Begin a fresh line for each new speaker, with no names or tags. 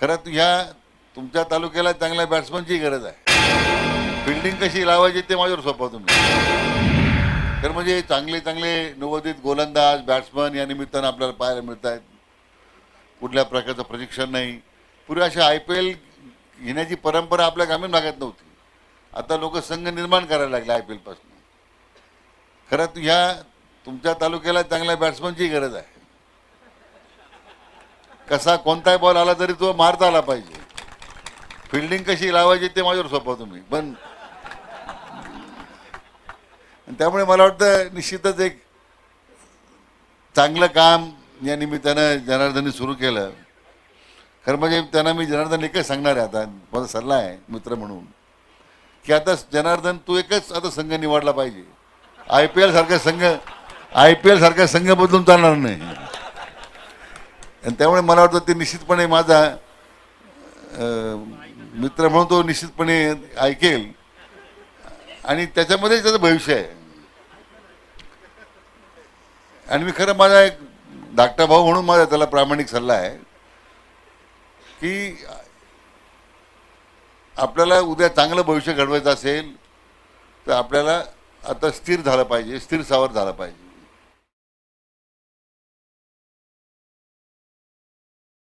खरं तर ह्या तुमच्या तालुक्याला चांगल्या बॅट्समनची गरज आहे. फिल्डिंग कशी लावायची ते माझ्यावर सोपा तुम्ही तर म्हणजे चांगले चांगले नवोदित गोलंदाज बॅट्समन या निमित्तानं आपल्याला पाहायला मिळत आहेत कुठल्या प्रकारचं प्रशिक्षण नाही. पूर्वी अशी आय पी एल घेण्याची परंपरा आपल्या ग्रामीण भागात नव्हती. आता लोक संघ निर्माण करायला लागले आय पी एलपासून खरं तर ह्या तुमच्या तालुक्याला चांगल्या बॅट्समनची गरज आहे. कसा कोणताही बॉल आला तरी तो मारता आला पाहिजे. फिल्डिंग कशी लावायची ते माझ्यावर सोपा तुम्ही पण आणि त्यामुळे मला वाटतं निश्चितच एक चांगलं काम या निमित्तानं जनार्दनने सुरू केलं. खरं म्हणजे त्यांना मी जनार्दन एकच सांगणार आहे आता. माझा सल्ला आहे मित्र म्हणून की आता जनार्दन तू एकच आता संघ निवडला पाहिजे. आय पी एल सारखा संघ आय पी एल सारखा संघ बदलून चालणार नाही. आणि त्यामुळे मला वाटतं ते निश्चितपणे माझा मित्र म्हणून तो निश्चितपणे ऐकेल. आणि त्याच्यामध्ये त्याचं भविष्य आहे. आणि मी खरं माझा एक धाकटा भाऊ म्हणून माझा त्याला प्रामाणिक सल्ला आहे की आपल्याला उद्या चांगलं भविष्य घडवायचं असेल तर आपल्याला आता स्थिर झालं पाहिजे स्थिर सावर झालं पाहिजे.